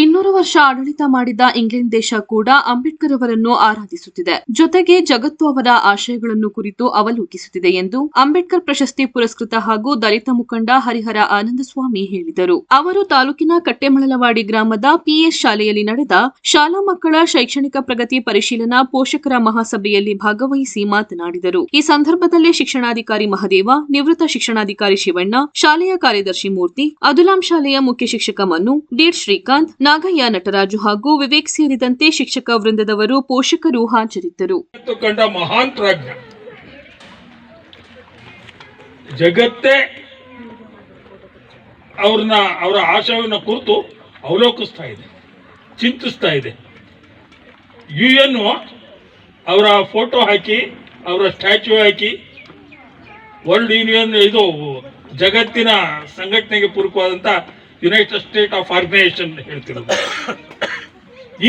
ಇನ್ನೂರು ವರ್ಷ ಆಡಳಿತ ಮಾಡಿದ ಇಂಗ್ಲೆಂಡ್ ದೇಶ ಕೂಡ ಅಂಬೇಡ್ಕರ್ ಅವರನ್ನು ಆರಾಧಿಸುತ್ತಿದೆ. ಜೊತೆಗೆ ಜಗತ್ತು ಅವರ ಆಶಯಗಳನ್ನು ಕುರಿತು ಅವಲೋಕಿಸುತ್ತಿದೆ ಎಂದು ಅಂಬೇಡ್ಕರ್ ಪ್ರಶಸ್ತಿ ಪುರಸ್ಕೃತ ಹಾಗೂ ದಲಿತ ಮುಖಂಡ ಹರಿಹರ ಆನಂದಸ್ವಾಮಿ ಹೇಳಿದರು. ಅವರು ತಾಲೂಕಿನ ಕಟ್ಟೆಮಳಲವಾಡಿ ಗ್ರಾಮದ ಪಿಎಸ್ ಶಾಲೆಯಲ್ಲಿ ನಡೆದ ಶಾಲಾ ಮಕ್ಕಳ ಶೈಕ್ಷಣಿಕ ಪ್ರಗತಿ ಪರಿಶೀಲನಾ ಪೋಷಕರ ಮಹಾಸಭೆಯಲ್ಲಿ ಭಾಗವಹಿಸಿ ಮಾತನಾಡಿದರು. ಈ ಸಂದರ್ಭದಲ್ಲಿ ಶಿಕ್ಷಣಾಧಿಕಾರಿ ಮಹದೇವ, ನಿವೃತ್ತ ಶಿಕ್ಷಣಾಧಿಕಾರಿ ಶಿವಣ್ಣ, ಶಾಲೆಯ ಕಾರ್ಯದರ್ಶಿ ಮೂರ್ತಿ, ಅದುಲಾಂ ಶಾಲೆಯ ಮುಖ್ಯ ಶಿಕ್ಷಕ ಮನು ಡಿಡ್ ಶ್ರೀಕಾಂತ್ ನಾಗಯ್ಯ ನಟರಾಜು ಹಾಗೂ ವಿವೇಕ್ ಸೇರಿದಂತೆ ಶಿಕ್ಷಕ ವೃಂದದವರು ಪೋಷಕರು ಹಾಜರಿದ್ದರು. ಜಗತ್ತು ಅವ್ರನ್ನ, ಅವರ ಆಶಯವನ್ನು ಕುರಿತು ಅವಲೋಕಿಸ್ತಾ ಇದೆ, ಚಿಂತಿಸ್ತಾ ಇದೆ. ಯು ಎನ್ ಅವರ ಫೋಟೋ ಹಾಕಿ, ಅವರ ಸ್ಟ್ಯಾಚ್ಯೂ ಹಾಕಿ, ವರ್ಲ್ಡ್ ಯೂನಿಯನ್ ಇದು ಜಗತ್ತಿನ ಸಂಘಟನೆಗೆ ಪೂರಕವಾದಂಥ ಯುನೈಟೆಡ್ ಸ್ಟೇಟ್ ಆಫ್ ಆರ್ಗನೈಸೇಷನ್ ಹೇಳ್ತಿರೋದು.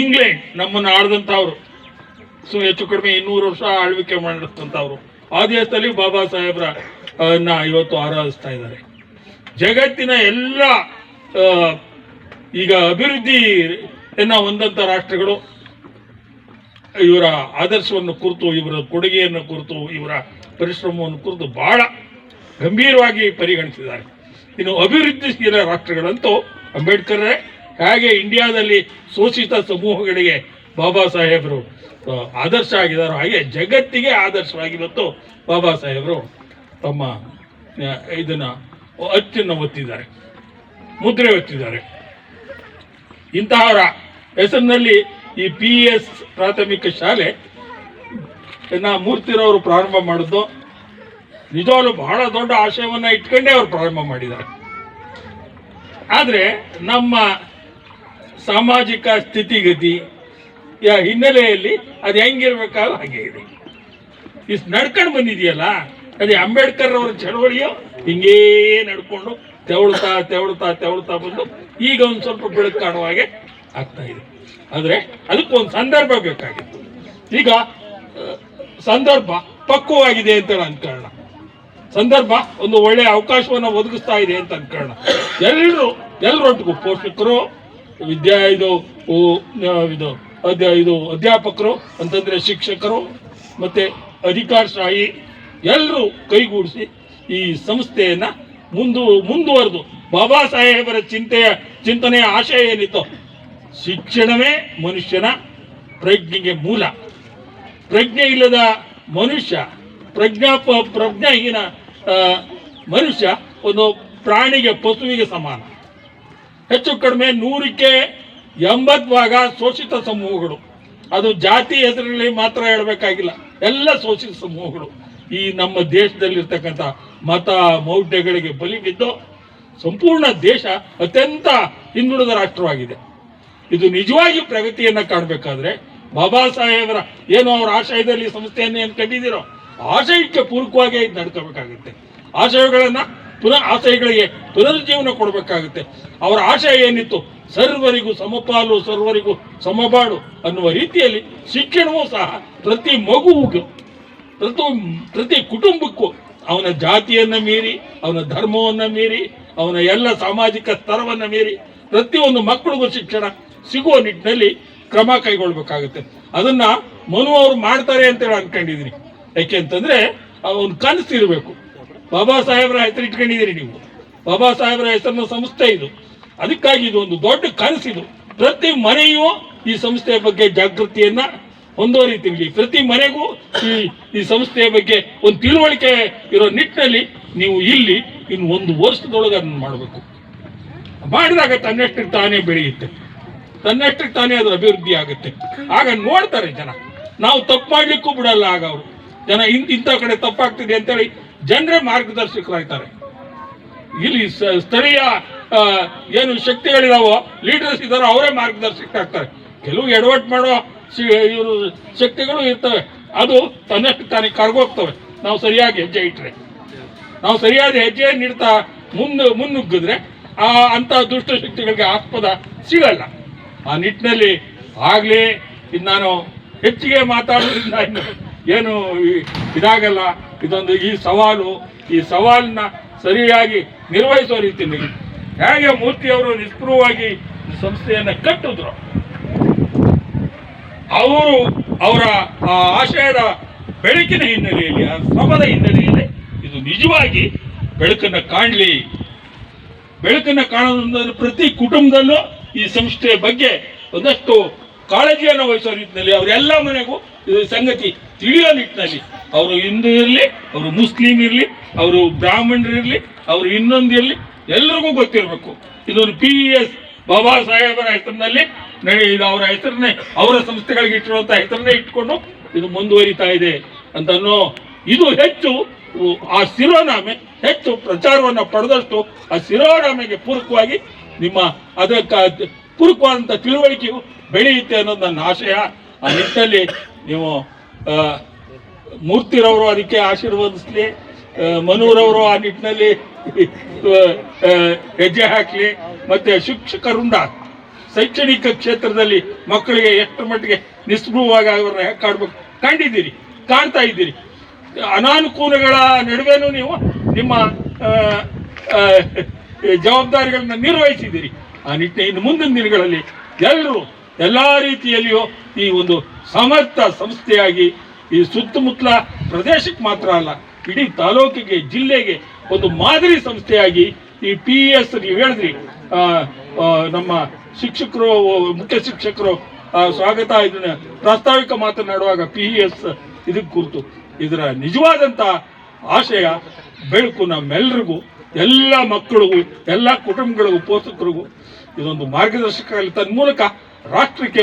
ಇಂಗ್ಲೆಂಡ್ ನಮ್ಮನ್ನು ಆಳಿದಂಥವ್ರು. ಸೊ ಹೆಚ್ಚು ಕಡಿಮೆ ಇನ್ನೂರು ವರ್ಷ ಆಳ್ವಿಕೆ ಮಾಡಿದಂಥವ್ರು. ಆ ದೇಶದಲ್ಲಿ ಬಾಬಾ ಸಾಹೇಬ್ರ ಇವತ್ತು ಆರಾಧಿಸ್ತಾ ಇದ್ದಾರೆ. ಜಗತ್ತಿನ ಎಲ್ಲ ಈಗ ಅಭಿವೃದ್ಧಿಯನ್ನ ಹೊಂದಂಥ ರಾಷ್ಟ್ರಗಳು, ಇವರ ಆದರ್ಶವನ್ನು ಕುರಿತು, ಇವರ ಕೊಡುಗೆಯನ್ನು ಕುರಿತು, ಇವರ ಪರಿಶ್ರಮವನ್ನು ಕುರಿತು ಬಹಳ ಗಂಭೀರವಾಗಿ ಪರಿಗಣಿಸಿದ್ದಾರೆ. ಇನ್ನು ಅಭಿವೃದ್ಧಿಶೀಲ ರಾಷ್ಟ್ರಗಳಂತೂ ಅಂಬೇಡ್ಕರ್, ಹೇಗೆ ಇಂಡಿಯಾದಲ್ಲಿ ಶೋಷಿತ ಸಮೂಹಗಳಿಗೆ ಬಾಬಾ ಸಾಹೇಬರು ಆದರ್ಶ ಆಗಿದ್ದಾರೋ. ಹಾಗೆ ಜಗತ್ತಿಗೆ ಆದರ್ಶವಾಗಿ ಮತ್ತು ಬಾಬಾ ಸಾಹೇಬರು ತಮ್ಮ ಇದನ್ನು ಅಚ್ಚನ್ನು ಒತ್ತಿದ್ದಾರೆ, ಮುದ್ರೆ ಒತ್ತಿದ್ದಾರೆ. ಇಂತಹವರ ಹೆಸರಿನಲ್ಲಿ ಈ ಪಿ ಎಸ್ ಪ್ರಾಥಮಿಕ ಶಾಲೆ ಮೂರ್ತಿರವರು ಪ್ರಾರಂಭ ಮಾಡಿದ್ದು. ನಿಜವಾಗ್ಲೂ ಬಹಳ ದೊಡ್ಡ ಆಶಯವನ್ನ ಇಟ್ಕೊಂಡೇ ಅವರು ಪ್ರಾರಂಭ ಮಾಡಿದ್ದಾರೆ. ಆದರೆ ನಮ್ಮ ಸಾಮಾಜಿಕ ಸ್ಥಿತಿಗತಿ, ಯ ಹಿನ್ನೆಲೆಯಲ್ಲಿ ಅದು ಹೆಂಗಿರ್ಬೇಕಾದ ಹಾಗೆ ಇದೆ. ಇಷ್ಟು ನಡ್ಕೊಂಡು ಬಂದಿದೆಯಲ್ಲ, ಅದೇ ಅಂಬೇಡ್ಕರ್ ಅವರ ಚಳವಳಿಯೋ, ಹಿಂಗೇ ನಡ್ಕೊಂಡು ತೆವಳ್ತಾ ತೆವಳ್ತಾ ತೆವಳ್ತಾ ಬಂದು ಈಗ ಒಂದು ಸ್ವಲ್ಪ ಬೆಳಕು ಕಾಣುವ ಹಾಗೆ ಆಗ್ತಾ ಇದೆ. ಆದರೆ ಅದಕ್ಕೊಂದು ಸಂದರ್ಭ ಬೇಕಾಗಿತ್ತು. ಈಗ ಸಂದರ್ಭ ಪಕ್ವವಾಗಿದೆ ಅಂತ ಅನ್ಕೊಳ್ಳೋಣ ಸಂದರ್ಭ ಒಂದು ಒಳ್ಳೆಯ ಅವಕಾಶವನ್ನು ಒದಗಿಸ್ತಾ ಇದೆ ಅಂತ ಅನ್ಕೋಣ ಎಲ್ಲರೂ ಎಲ್ಲರೊಟ್ಟಿಗೂ ಪೋಷಕರು ವಿದ್ಯಾ ಇದು ಇದು ಇದು ಅಧ್ಯಾಪಕರು, ಅಂತಂದ್ರೆ ಶಿಕ್ಷಕರು, ಮತ್ತೆ ಅಧಿಕಾರಶಾಹಿ ಎಲ್ಲರೂ ಕೈಗೂಡಿಸಿ ಈ ಸಂಸ್ಥೆಯನ್ನ ಮುಂದು, ಮುಂದುವರೆದು. ಬಾಬಾ ಸಾಹೇಬರ ಚಿಂತೆಯ, ಚಿಂತನೆಯ ಆಶಯ ಏನಿತ್ತು, ಶಿಕ್ಷಣವೇ ಮನುಷ್ಯನ ಪ್ರಜ್ಞೆಗೆ ಮೂಲ. ಪ್ರಜ್ಞೆ ಇಲ್ಲದ ಮನುಷ್ಯ ಪ್ರಜ್ಞಾ ಪ್ರಜ್ಞಾಹೀನ ಮನುಷ್ಯ ಒಂದು ಪ್ರಾಣಿಗೆ, ಪಶುವಿಗೆ ಸಮಾನ. ಹೆಚ್ಚು ಕಡಿಮೆ ನೂರಕ್ಕೆ ಎಂಬತ್ತು ಭಾಗ ಶೋಷಿತ ಸಮೂಹಗಳು. ಅದು ಜಾತಿ ಹೆಸರಲ್ಲಿ ಮಾತ್ರ ಹೇಳಬೇಕಾಗಿಲ್ಲ. ಎಲ್ಲ ಶೋಷಿತ ಸಮೂಹಗಳು. ಈ ನಮ್ಮ ದೇಶದಲ್ಲಿರ್ತಕ್ಕಂಥ ಮತ ಮೌಢ್ಯಗಳಿಗೆ ಬಲಿ ಬಿದ್ದು ಸಂಪೂರ್ಣ ದೇಶ ಅತ್ಯಂತ ಹಿಂದುಳಿದ ರಾಷ್ಟ್ರವಾಗಿದೆ. ಇದು ನಿಜವಾಗಿ ಪ್ರಗತಿಯನ್ನ ಕಾಣಬೇಕಾದ್ರೆ ಬಾಬಾ ಸಾಹೇಬರ ಏನು ಅವರ ಆಶಯದಲ್ಲಿ ಸಂಸ್ಥೆಯನ್ನು ಏನು ಕಂಡಿದ್ದೀರೋ ಆಶಯಕ್ಕೆ ಪೂರಕವಾಗಿ ನಡ್ಕೋಬೇಕಾಗುತ್ತೆ. ಆಶಯಗಳನ್ನ ಪುನಃ ಆಶಯಗಳಿಗೆ ಪುನರುಜ್ಜೀವನ ಕೊಡಬೇಕಾಗುತ್ತೆ. ಅವರ ಆಶಯ ಏನಿತ್ತು? ಸರ್ವರಿಗೂ ಸಮಪಾಲು, ಸರ್ವರಿಗೂ ಸಮಬಾಳು ಅನ್ನುವ ರೀತಿಯಲ್ಲಿ ಶಿಕ್ಷಣವೂ ಸಹ ಪ್ರತಿ ಮಗುವಿಗೂ, ಪ್ರತಿ ಪ್ರತಿ ಕುಟುಂಬಕ್ಕೂ ಅವನ ಜಾತಿಯನ್ನ ಮೀರಿ, ಅವನ ಧರ್ಮವನ್ನ ಮೀರಿ, ಅವನ ಎಲ್ಲ ಸಾಮಾಜಿಕ ಸ್ತರವನ್ನ ಮೀರಿ ಪ್ರತಿಯೊಂದು ಮಕ್ಕಳಿಗೂ ಶಿಕ್ಷಣ ಸಿಗುವ ನಿಟ್ಟಿನಲ್ಲಿ ಕ್ರಮ ಕೈಗೊಳ್ಬೇಕಾಗುತ್ತೆ. ಅದನ್ನ ಮನು ಅವರು ಮಾಡ್ತಾರೆ ಅಂತ ಹೇಳಿ ಅನ್ಕೊಂಡಿದೀನಿ. ಯಾಕೆ ಅಂತಂದ್ರೆ ಒಂದು ಕನಸು ಇರಬೇಕು. ಬಾಬಾ ಸಾಹೇಬರ ಹೆಸರು ಇಟ್ಕೊಂಡಿದ್ದೀರಿ ನೀವು. ಬಾಬಾ ಸಾಹೇಬರ ಹೆಸರಿನ ಸಂಸ್ಥೆ ಇದು. ಅದಕ್ಕಾಗಿ ಇದು ಒಂದು ದೊಡ್ಡ ಕನಸು ಇದು. ಪ್ರತಿ ಮನೆಯೂ ಈ ಸಂಸ್ಥೆಯ ಬಗ್ಗೆ ಜಾಗೃತಿಯನ್ನ ಹೊಂದೋ ರೀತಿಯಲ್ಲಿ ಪ್ರತಿ ಮನೆಗೂ ಈ ಈ ಸಂಸ್ಥೆಯ ಬಗ್ಗೆ ಒಂದು ತಿಳುವಳಿಕೆ ಇರೋ ನಿಟ್ಟಿನಲ್ಲಿ ನೀವು ಇಲ್ಲಿ ಇನ್ನು ಒಂದು ವರ್ಷದೊಳಗೆ ಅದನ್ನು ಮಾಡಬೇಕು. ಮಾಡಿದಾಗ ತನ್ನಷ್ಟಕ್ಕೆ ತಾನೇ ಬೆಳೆಯುತ್ತೆ. ತನ್ನಷ್ಟಕ್ಕೆ ತಾನೇ ಅದು ಅಭಿವೃದ್ಧಿ ಆಗುತ್ತೆ. ಆಗ ನೋಡ್ತಾರೆ ಜನ. ನಾವು ತಪ್ಪು ಮಾಡ್ಲಿಕ್ಕೂ ಬಿಡಲ್ಲ ಆಗ ಅವರು. ಜನ ಇಂಥ ಕಡೆ ತಪ್ಪಾಗ್ತಿದೆ ಅಂತೇಳಿ ಜನರೇ ಮಾರ್ಗದರ್ಶಕರಾಗ್ತಾರೆ. ಇಲ್ಲಿ ಸ್ಥಳೀಯ ಏನು ಶಕ್ತಿಗಳಿದಾವೋ ಲೀಡರ್ಸ್ ಇದಾರೋ ಅವರೇ ಮಾರ್ಗದರ್ಶಕರಾಗ್ತಾರೆ. ಕೆಲವು ಎಡವಟ್ ಮಾಡೋ ಇವರು ಶಕ್ತಿಗಳು ಇರ್ತವೆ. ಅದು ತನ್ನಷ್ಟು ತಾನೇ ಕರ್ಗೋಗ್ತವೆ. ನಾವು ಸರಿಯಾಗಿ ಹೆಜ್ಜೆ ಇಟ್ಟರೆ ನಾವು ಸರಿಯಾದ ಹೆಜ್ಜೆ ನೀಡ್ತಾ ಮುನ್ನು ಮುನ್ನುಗ್ಗಿದ್ರೆ ಆ ಅಂತ ದುಷ್ಟ ಶಕ್ತಿಗಳಿಗೆ ಆಸ್ಪದ ಸಿಗಲ್ಲ. ಆ ನಿಟ್ಟಿನಲ್ಲಿ ಆಗಲೇ ಇದು ನಾನು ಹೆಚ್ಚಿಗೆ ಮಾತಾಡೋದ್ರಿಂದ ಏನು ಇದಾಗಲ್ಲ? ಇದೊಂದು ಈ ಸವಾಲು. ಈ ಸವಾಲನ್ನ ಸರಿಯಾಗಿ ನಿರ್ವಹಿಸೋ ರೀತಿಯಲ್ಲಿ ಹೇಗೆ ಮೂರ್ತಿಯವರು ನಿಷ್ಪ್ರಭವಾಗಿ ಸಂಸ್ಥೆಯನ್ನ ಕಟ್ಟಿದ್ರು. ಅವರು ಅವರ ಆಶಯದ ಬೆಳಕಿನ ಹಿನ್ನೆಲೆಯಲ್ಲಿ, ಆ ಶ್ರಮದ ಹಿನ್ನೆಲೆಯಲ್ಲಿ ಇದು ನಿಜವಾಗಿ ಬೆಳಕನ್ನು ಕಾಣಲಿ. ಬೆಳಕನ್ನು ಕಾಣೋದ್ರಿಂದ ಪ್ರತಿ ಕುಟುಂಬದಲ್ಲೂ ಈ ಸಂಸ್ಥೆಯ ಬಗ್ಗೆ ಒಂದಷ್ಟು ಕಾಳಜಿಯನ್ನು ವಹಿಸೋ ನಿಟ್ಟಿನಲ್ಲಿ ಅವರೆಲ್ಲ ಮನೆಗೂ ಸಂಗತಿ ತಿಳಿಯೋ ನಿಟ್ಟಿನಲ್ಲಿ. ಅವರು ಹಿಂದೂ ಇರಲಿ, ಅವರು ಮುಸ್ಲಿಂ ಇರಲಿ, ಅವರು ಬ್ರಾಹ್ಮಣರಿರಲಿ ಅವರು ಇನ್ನೊಂದು ಇರಲಿ, ಎಲ್ರಿಗೂ ಗೊತ್ತಿರಬೇಕು. ಇದೊಂದು ಪಿ ಎಸ್ ಬಾಬಾ ಸಾಹೇಬರ ಹೆಸರಿನಲ್ಲಿ ಇದು ಅವರ ಹೆಸರನ್ನೇ, ಅವರ ಸಂಸ್ಥೆಗಳಿಗೆ ಇಟ್ಟಿರುವಂಥ ಹೆಸರನ್ನೇ ಇಟ್ಕೊಂಡು ಇದು ಮುಂದುವರಿತಾ ಇದೆ ಅಂತ ಇದು ಹೆಚ್ಚು ಆ ಶಿರೋನಾಮೆ ಹೆಚ್ಚು ಪ್ರಚಾರವನ್ನು ಪಡೆದಷ್ಟು ಆ ಶಿರೋನಾಮೆಗೆ ಪೂರಕವಾಗಿ ನಿಮ್ಮ ಅದಕ್ಕೆ ಪೂರಕವಾದಂಥ ತಿಳುವಳಿಕೆಯು ಬೆಳೆಯುತ್ತೆ ಅನ್ನೋದು ನನ್ನ ಆಶಯ. ಆ ನಿಟ್ಟಿನಲ್ಲಿ ನೀವು ಮೂರ್ತಿರವರು ಅದಕ್ಕೆ ಆಶೀರ್ವದಿಸ್ಲಿ ಮನೂರವರು ಆ ನಿಟ್ಟಿನಲ್ಲಿ ಹೆಜ್ಜೆ ಹಾಕಲಿ. ಮತ್ತೆ ಶಿಕ್ಷಕರುಂಡ, ಶೈಕ್ಷಣಿಕ ಕ್ಷೇತ್ರದಲ್ಲಿ ಮಕ್ಕಳಿಗೆ ಎಷ್ಟು ಮಟ್ಟಿಗೆ ನಿಸ್ಪೃಹವಾಗಿ ಅವರನ್ನ ಹೇಗೆ ಕಾಡ್ಬೇಕು, ಕಂಡಿದ್ದೀರಿ ಕಾಣ್ತಾ ಇದ್ದೀರಿ. ಅನಾನುಕೂಲಗಳ ನಡುವೆನೂ ನೀವು ನಿಮ್ಮ ಜವಾಬ್ದಾರಿಗಳನ್ನ ನಿರ್ವಹಿಸಿದ್ದೀರಿ. ಆ ನಿಟ್ಟಿನ ಇನ್ನು ಮುಂದಿನ ದಿನಗಳಲ್ಲಿ ಎಲ್ಲರೂ ಎಲ್ಲ ರೀತಿಯಲ್ಲಿಯೂ ಈ ಒಂದು ಸಮರ್ಥ ಸಂಸ್ಥೆಯಾಗಿ ಈ ಸುತ್ತಮುತ್ತಲ ಪ್ರದೇಶಕ್ಕೆ ಮಾತ್ರ ಅಲ್ಲ, ಇಡೀ ತಾಲೂಕಿಗೆ, ಜಿಲ್ಲೆಗೆ ಒಂದು ಮಾದರಿ ಸಂಸ್ಥೆಯಾಗಿ ಈ ಪಿ ಎಸ್ ನೀವು ಹೇಳಿದ್ರಿ. ನಮ್ಮ ಶಿಕ್ಷಕರು, ಮುಖ್ಯ ಶಿಕ್ಷಕರು ಸ್ವಾಗತ ಇದನ್ನ ಪ್ರಾಸ್ತಾವಿಕ ಮಾತನಾಡುವಾಗ ಪಿ ಎಸ್ ಇದಕ್ಕೆ ಕುರಿತು ಇದರ ನಿಜವಾದಂಥ ಆಶಯ ಬೆಳಕು ನಮ್ಮೆಲ್ಲರಿಗೂ ಎಲ್ಲ ಮಕ್ಕಳಿಗೂ, ಎಲ್ಲ ಕುಟುಂಬಗಳಿಗೂ, ಪೋಷಕರಿಗೂ ಇದೊಂದು ಮಾರ್ಗದರ್ಶಕ ತನ್ನ ಮೂಲಕ ರಾಷ್ಟ್ರಕ್ಕೆ